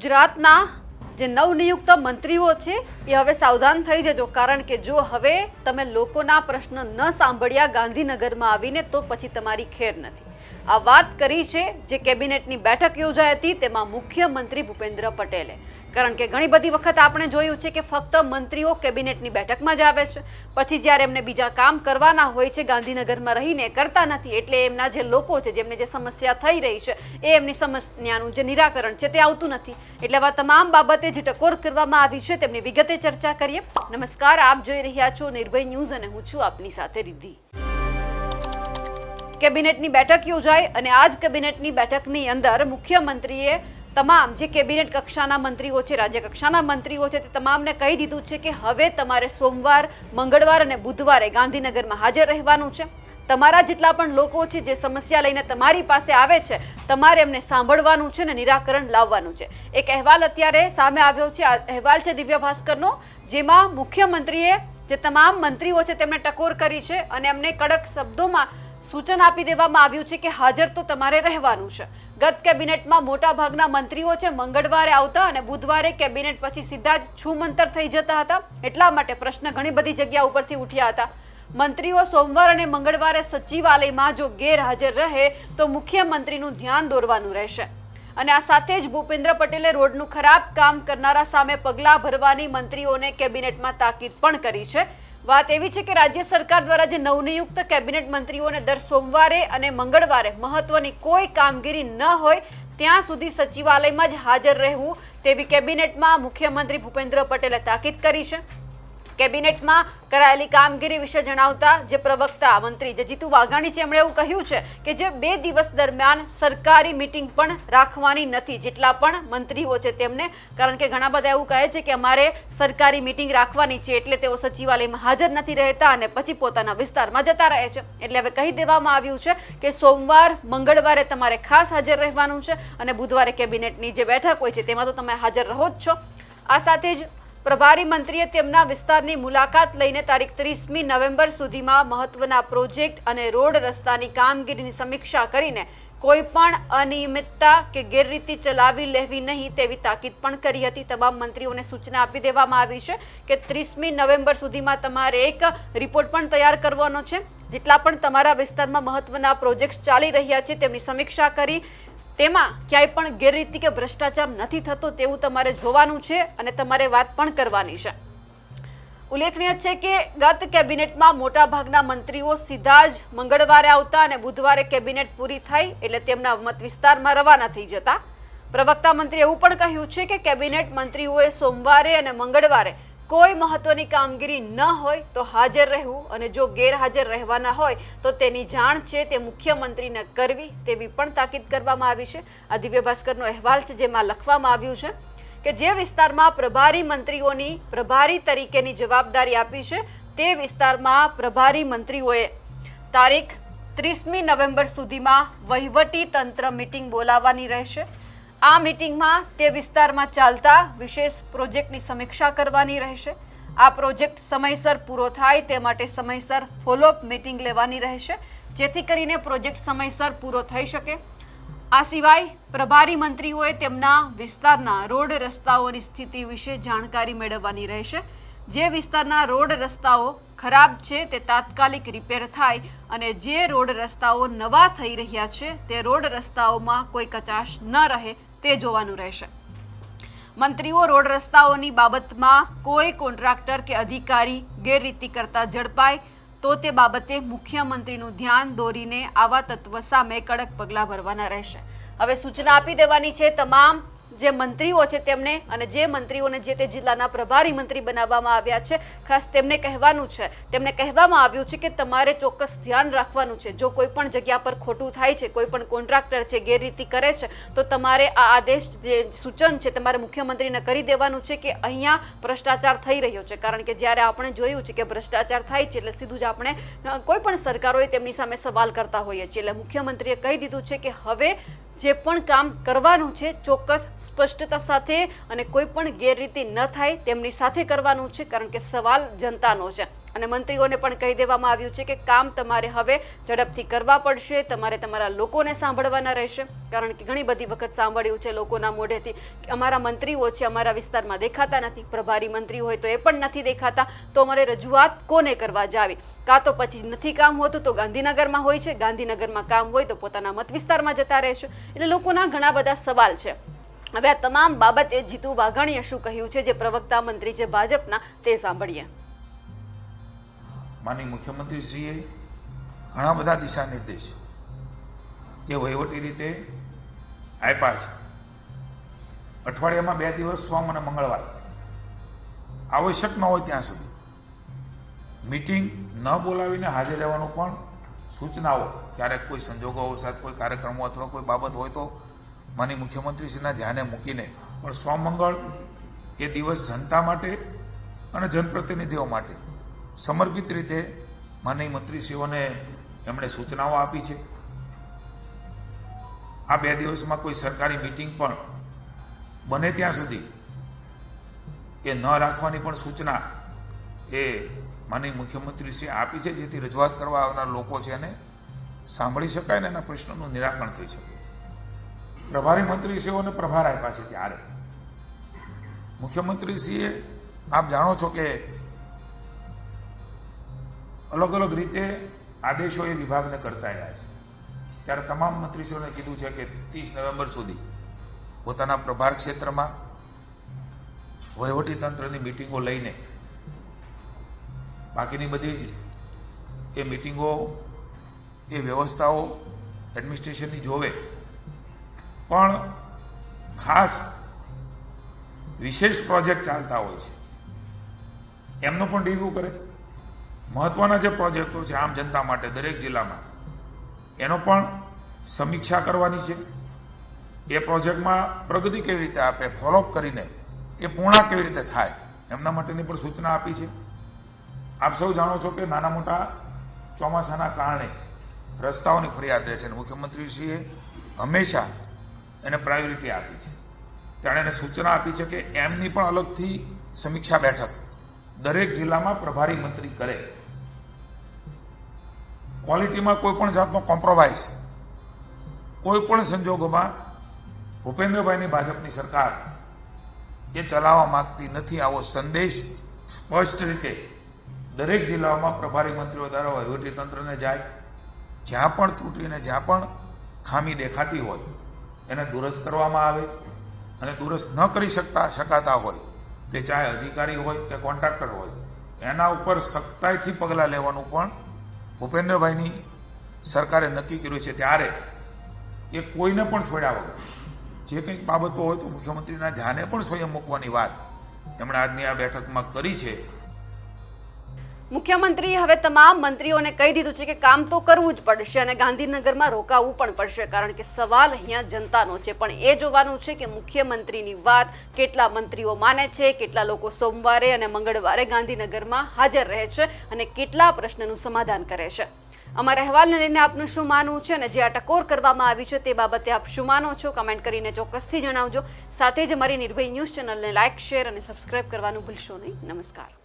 ગુજરાતના જે નવનિયુક્ત મંત્રીઓ છે, એ હવે સાવધાન થઈ જજો. કારણ કે જો હવે તમે લોકોના પ્રશ્ન ન સાંભળ્યા ગાંધીનગરમાં આવીને, તો પછી તમારી ખેર નથી. આ વાત કરી છે જે કેબિનેટની બેઠક યોજાઈ હતી, તેમાં મુખ્યમંત્રી ભૂપેન્દ્ર પટેલે. કારણ કે ઘણી બધી વખત આપણે જોયું છે કે ફક્ત મંત્રીઓ કેબિનેટની બેઠકમાં જ આવે છે. પછી જ્યારે એમને બીજા કામ કરવાના હોય છે, ગાંધીનગરમાં રહીને કરતા નથી, એટલે એમના જે લોકો છે, જેમને જે સમસ્યા થઈ રહી છે, એ એમની સમસ્યાનું જે નિરાકરણ છે, તે આવતું નથી. એટલે આવા તમામ બાબતે જે ટકોર કરવામાં આવી છે, તેમની વિગતે ચર્ચા કરીએ. નમસ્કાર, આપ જોઈ રહ્યા છો નિર્ભય ન્યૂઝ અને હું છું આપની સાથે રિદ્ધિ. કેબિનેટની બેઠક યોજાઈ અને આ જ કેબિનેટની બેઠકની અંદર મુખ્યમંત્રીએ તમામ જે કેબિનેટ કક્ષાના મંત્રીઓ છે, રાજ્ય કક્ષાના મંત્રીઓ છે, તે તમામને કહી દીધું છે કે હવે તમારે સોમવાર, મંગળવાર અને બુધવારે ગાંધીનગરમાં હાજર રહેવાનું છે. તમારા જેટલા પણ લોકો છે, જે સમસ્યા લઈને તમારી પાસે આવે છે, તમારે એમને સાંભળવાનું છે ને નિરાકરણ લાવવાનું છે. એક અહેવાલ અત્યારે સામે આવ્યો છે, આ અહેવાલ છે દિવ્ય ભાસ્કરનો, જેમાં મુખ્યમંત્રીએ જે તમામ મંત્રીઓ છે, તેમને ટકોર કરી છે અને એમને કડક શબ્દોમાં સૂચન આપી દેવામાં આવ્યું છે કે હાજર તો તમારે રહેવાનું છે. ગત કેબિનેટમાં મોટા ભાગના મંત્રીઓ છે મંગળવારે આવતા અને બુધવારે કેબિનેટ પછી સીધા જ છૂમંતર થઈ જતા હતા. એટલા માટે પ્રશ્ન ઘણી બધી જગ્યા ઉપરથી ઉઠ્યા હતા. મંત્રીઓ સોમવાર અને મંગળવારે સચિવાલયમાં જો ગેરહાજર રહે તો મુખ્યમંત્રીનું ધ્યાન દોરવાનું રહેશે. અને આ સાથે જ ભૂપેન્દ્ર પટેલે રોડનું ખરાબ કામ કરનારા સામે પગલાં ભરવાની મંત્રીઓને કેબિનેટમાં તાકીદ પણ કરી છે. વાત એવી છે કે રાજ્ય સરકાર દ્વારા જે નવનિયુક્ત કેબિનેટ મંત્રીઓને દર સોમવારે અને મંગળવારે મહત્વની કોઈ કામગીરી ન હોય, ત્યાં સુધી સચિવાલયમાં જ હાજર રહેવું તેવી કેબિનેટમાં મુખ્યમંત્રી ભૂપેન્દ્ર પટેલે તાકીદ કરી છે. કેબિનેટમાં કરાયેલી કામગીરી વિશે જણાવતા જે પ્રવક્તા મંત્રી જે જીતુ વાઘાણી છે, એમણે એવું કહ્યું છે કે જે બે દિવસ દરમિયાન સરકારી મિટિંગ પણ રાખવાની નથી જેટલા પણ મંત્રીઓ છે તેમને. કારણ કે ઘણા બધા એવું કહે છે કે અમારે સરકારી મિટિંગ રાખવાની છે એટલે તેઓ સચિવાલયમાં હાજર નથી રહેતા અને પછી પોતાના વિસ્તારમાં જતા રહે છે. એટલે હવે કહી દેવામાં આવ્યું છે કે સોમવાર, મંગળવારે તમારે ખાસ હાજર રહેવાનું છે અને બુધવારે કેબિનેટની જે બેઠક હોય છે તેમાં તો તમે હાજર રહો જ છો. આ સાથે જ પ્રભારી મંત્રીએ તેમના વિસ્તારની મુલાકાત લઈને તારીખ ત્રીસમી નવેમ્બર સુધીમાં મહત્વના પ્રોજેક્ટ અને રોડ રસ્તાની કામગીરીની સમીક્ષા કરીને કોઈ પણ અનિયમિતતા કે ગેરરીતિ ચલાવી લેવી નહીં તેવી તાકીદ પણ કરી હતી. તમામ મંત્રીઓને સૂચના આપી દેવામાં આવી છે કે ત્રીસમી નવેમ્બર સુધીમાં તમારે એક રિપોર્ટ પણ તૈયાર કરવાનો છે. જેટલા પણ તમારા વિસ્તારમાં મહત્વના પ્રોજેક્ટ ચાલી રહ્યા છે તેમની સમીક્ષા કરી તેમાં ક્યાંય પણ ગેરરીતિ કે ભ્રષ્ટાચાર નથી થતો તેવું તમારે જોવાનું છે અને તમારે વાત પણ કરવાની છે. ઉલ્લેખનીય છે કે ગત કેબિનેટમાં મોટાભાગના મંત્રીઓ સીધા જ મંગળવારે આવતા અને બુધવારે કેબિનેટ પૂરી થઈ એટલે તેમના મત વિસ્તારમાં રવાના થઈ જતા. પ્રવક્તા મંત્રી એવું પણ કહ્યું છે કે કેબિનેટ મંત્રીઓએ સોમવારે અને મંગળવારે કોઈ મહત્વની કામગીરી ન હોય તો હાજર રહેવું અને જો ગેરહાજર રહેવાના હોય તો તેની જાણ છે તે મુખ્યમંત્રીને કરવી તેવી પણ તાકીદ કરવામાં આવી છે. આ દિવ્ય ભાસ્કરનો અહેવાલ છે જેમાં લખવામાં આવ્યું છે કે જે વિસ્તારમાં પ્રભારી મંત્રીઓની પ્રભારી તરીકેની જવાબદારી આપી છે તે વિસ્તારમાં પ્રભારી મંત્રીઓએ તારીખ ત્રીસમી નવેમ્બર સુધીમાં વહીવટી તંત્ર મિટિંગ બોલાવવાની રહેશે. આ મિટિંગમાં તે વિસ્તારમાં ચાલતા વિશેષ પ્રોજેક્ટની સમીક્ષા કરવાની રહેશે. આ પ્રોજેક્ટ સમયસર પૂરો થાય તે માટે સમયસર ફોલોઅપ મિટિંગ લેવાની રહેશે, જેથી કરીને પ્રોજેક્ટ સમયસર પૂરો થઈ શકે. આ સિવાય પ્રભારી મંત્રીઓએ તેમના વિસ્તારના રોડ રસ્તાઓની સ્થિતિ વિશે જાણકારી મેળવવાની રહેશે. જે વિસ્તારના રોડ રસ્તાઓ ખરાબ છે તે તાત્કાલિક રિપેર થાય અને જે રોડ રસ્તાઓ નવા થઈ રહ્યા છે તે રોડ રસ્તાઓમાં કોઈ કચાશ ન રહે તે જોવાનું રહેશે. મંત્રીઓ રોડ રસ્તાઓની બાબતમાં કોઈ કોન્ટ્રાક્ટર કે અધિકારી ગેરરીતિ કરતા ઝડપાય, તો તે બાબતે મુખ્યમંત્રીનું ધ્યાન દોરીને આવા તત્વ સામે કડક પગલાં ભરવાના રહેશે. હવે સૂચના આપી દેવાની છે, તમામ જે મંત્રીઓ છે તેમને અને જે મંત્રીઓને જે તે જિલ્લાના પ્રભારી મંત્રી બનાવવામાં આવ્યા છે, ખાસ તેમને કહેવાનું છે. તેમને કહેવામાં આવ્યું છે કે તમારે ચોક્કસ ધ્યાન રાખવાનું છે. જો કોઈ પણ જગ્યા પર ખોટું થાય છે, કોઈ પણ કોન્ટ્રાક્ટર છે, ગેરરીતિ કરે છે, તો તમારે આ આદેશ જે સૂચન છે તમારે મુખ્યમંત્રીને કરી દેવાનું છે કે અહીંયા ભ્રષ્ટાચાર થઈ રહ્યો છે. કારણ કે જ્યારે આપણે જોયું છે કે ભ્રષ્ટાચાર થાય છે, એટલે સીધું જ આપણે કોઈ પણ સરકારોએ તેમની સામે સવાલ કરતા હોઈએ છીએ. એટલે મુખ્યમંત્રીએ કહી દીધું છે કે હવે જે પણ કામ કરવાનું છે ચોક્કસ સ્પષ્ટતા સાથે અને કોઈ પણ ગેરરીતિ ન થાય તેમની સાથે કરવાનું છે કારણ કે સવાલ જનતાનો છે. અને મંત્રીઓને પણ કહી દેવામાં આવ્યું છે કે કામ તમારે હવે ઝડપથી કરવા પડશે. તમારે તમારા લોકોને સાંભળવાના રહેશે. કારણ કે ઘણી બધી વખત સાંભળ્યું છે લોકોના મોઢેથી અમારા મંત્રીઓ છે, અમારા વિસ્તારમાં દેખાતા નથી. પ્રભારી મંત્રી હોય તો એ પણ નથી દેખાતા. તો અમારે રજૂઆત કોને કરવા જાવી? કાં તો પછી નથી કામ હોતું તો ગાંધીનગરમાં હોય છે. ગાંધીનગરમાં કામ હોય તો પોતાના મત વિસ્તારમાં જતા રહેશે. એટલે લોકોના ઘણા બધા સવાલ છે. હવે આ તમામ બાબતે જીતુ વાઘાણીએ શું કહ્યું છે? જે પ્રવક્તા મંત્રી છે ભાજપના, તે સાંભળીએ. માનની મુખ્યમંત્રીશ્રીએ ઘણા બધા દિશા નિર્દેશ એ વહીવટી રીતે આપ્યા છે. અઠવાડિયામાં બે દિવસ સોમ અને મંગળવાર આવશ્યક ન હોય ત્યાં સુધી મીટિંગ ન બોલાવીને હાજર રહેવાનું પણ સૂચનાઓ, ક્યારેક કોઈ સંજોગો અવસાદ, કોઈ કાર્યક્રમો અથવા કોઈ બાબત હોય તો માની મુખ્યમંત્રીશ્રીના ધ્યાને મૂકીને, પણ સોમ, મંગળ એ દિવસ જનતા માટે અને જનપ્રતિનિધિઓ માટે સમર્પિત રીતે માનનીય મંત્રીશ્રીઓને એમણે સૂચનાઓ આપી છે. આ બે દિવસમાં કોઈ સરકારી મિટિંગ પણ બને ત્યાં સુધી એ ન રાખવાની પણ સૂચના એ માનનીય મુખ્યમંત્રીશ્રીએ આપી છે, જેથી રજૂઆત કરવા આવનાર લોકો છે એને સાંભળી શકાય ને એના પ્રશ્નોનું નિરાકરણ થઈ શકે. પ્રભારી મંત્રીશ્રીઓને પ્રભાર આપ્યા છે ત્યારે. મુખ્યમંત્રીશ્રીએ, આપ જાણો છો કે અલગ અલગ રીતે આદેશો એ વિભાગને કરતા રહ્યા છે. ત્યારે તમામ મંત્રીશ્રીઓને કીધું છે કે ત્રીસ નવેમ્બર સુધી પોતાના પ્રભાર ક્ષેત્રમાં વહીવટી તંત્રની મિટિંગો લઈને, બાકીની બધી જ એ મિટિંગો, એ વ્યવસ્થાઓ એડમિનિસ્ટ્રેશનની જોવે. પણ ખાસ વિશેષ પ્રોજેક્ટ ચાલતા હોય છે. એમનો પણ રિવ્યુ કરે. મહત્વના જે પ્રોજેક્ટો છે, આમ જનતા માટે, દરેક જિલ્લામાં, એનો પણ સમીક્ષા કરવાની છે. એ પ્રોજેક્ટમાં પ્રગતિ કેવી રીતે આપે ફોલોઅપ કરીને એ પૂર્ણા કેવી રીતે થાય, એમના માટેની પણ સૂચના આપી છે. આપ સૌ જાણો છો કે નાના મોટા ચોમાસાના કારણે રસ્તાઓની ફરિયાદ રહે છે અને મુખ્યમંત્રીશ્રીએ હંમેશા એને પ્રાયોરિટી આપી છે. તેણે એને સૂચના આપી છે કે એમની પણ અલગથી સમીક્ષા બેઠક દરેક જિલ્લામાં પ્રભારી મંત્રી કરે. ક્વોલિટીમાં કોઈ પણ જાતનો કોમ્પ્રોમાઇઝ, કોઈ પણ સંજોગોમાં ભૂપેન્દ્રભાઈની ભાજપની સરકાર એ ચલાવવા માંગતી નથી. આવો સંદેશ સ્પષ્ટ રીતે દરેક જિલ્લાઓમાં પ્રભારી મંત્રીઓ દ્વારા વહીવટી તંત્રને જાય, જ્યાં પણ ત્રુટીને જ્યાં પણ ખામી દેખાતી હોય, એને દુરસ્ત કરવામાં આવે અને દુરસ્ત ન કરી શકતા, શકાતા હોય, તે ચાહે અધિકારી હોય કે કોન્ટ્રાક્ટર હોય, એના ઉપર સખ્તાઈથી પગલાં લેવાનું પણ ભૂપેન્દ્રભાઈની સરકારે નક્કી કર્યું છે ત્યારે એ કોઈને પણ છોડ્યા વગર. જે કંઈક બાબતો હોય તો મુખ્યમંત્રીના ધ્યાને પણ સ્વયં મૂકવાની વાત એમણે આજની આ બેઠકમાં કરી છે. મુખ્યમંત્રીએ હવે તમામ મંત્રીઓને કહી દીધું છે કે કામ તો કરવું જ પડશે અને ગાંધીનગરમાં રોકાવું પણ પડશે, કારણ કે સવાલ અહીંયા જનતાનો છે. પણ એ જોવાનું છે કે મુખ્યમંત્રીની વાત કેટલા મંત્રીઓ માને છે, કેટલા લોકો સોમવારે અને મંગળવારે ગાંધીનગરમાં હાજર રહે છે અને કેટલા પ્રશ્નનું સમાધાન કરે છે. અમારા અહેવાલને લઈને આપનું શું માનવું છે અને જે આ ટકોર કરવામાં આવી છે તે બાબતે આપ શું માનો છો? કમેન્ટ કરીને ચોક્કસથી જણાવજો. સાથે જ અમારી નિર્ભય ન્યૂઝ ચેનલને લાઇક, શેર અને સબસ્ક્રાઇબ કરવાનું ભૂલશો નહીં. નમસ્કાર.